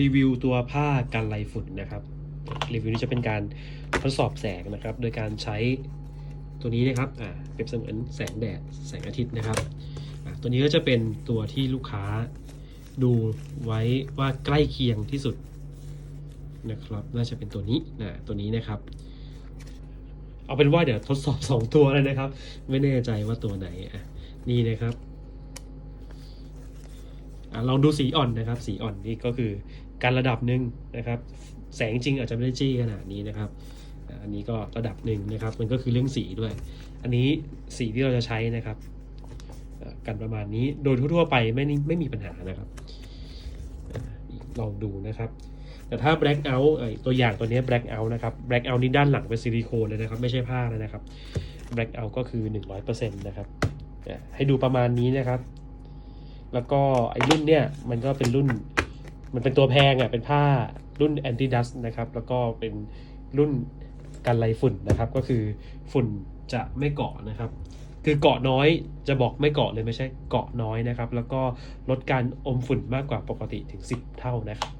รีวิวตัวผ้ากันไรฝุ่นนะครับ รีวิวนี้จะเป็นการทดสอบแสงนะครับ โดยการใช้ตัวนี้นะครับอ่าเปรียบเสมือนแสงแดดแสงอาทิตย์นะครับอ่าตัวนี้ก็จะเป็นตัวที่ลูกค้าดูไว้ว่าใกล้เคียงที่สุดนะครับ น่าจะเป็นตัวนี้นะตัวนี้นะครับ เอาเป็นว่าเดี๋ยวทดสอบ 2 ตัวเลยนะครับ ไม่แน่ใจว่าตัวไหนอะนี่นะครับ ลองดูสีอ่อนนะครับ สีอ่อนนี่ก็คือการระดับหนึ่งนะครับ แสงจริงอาจจะไม่ได้จี้ขนาดนี้นะครับอันนี้ก็ระดับหนึ่งนะครับ มันก็คือเรื่องสีด้วย อันนี้สีที่เราจะใช้นะครับกันประมาณนี้โดยทั่วๆไปไม่นี่ไม่มีปัญหานะครับลองดูนะครับ แต่ถ้า black out เอ่ยตัวอย่างตัวนี้ black out นะครับ black out นี่ด้านหลังเป็นซิลิโคนเลยนะครับ ไม่ใช่ผ้าเลยนะครับ black out ก็คือ 100%นะครับให้ดูประมาณนี้นะครับ แล้วก็ไอ้รุ่นเนี่ยมันก็เป็นรุ่น มันเป็นตัวแพงอะเป็นผ้ารุ่นแอนตี้ดัสนะครับ แล้วก็เป็นรุ่นกันไรฝุ่นนะครับ ก็คือฝุ่นจะไม่เกาะนะครับ คือเกาะน้อยจะบอกไม่เกาะเลยไม่ใช่เกาะน้อยนะครับ แล้วก็ลดการอมฝุ่นมากกว่าปกติถึง 10 เท่านะครับ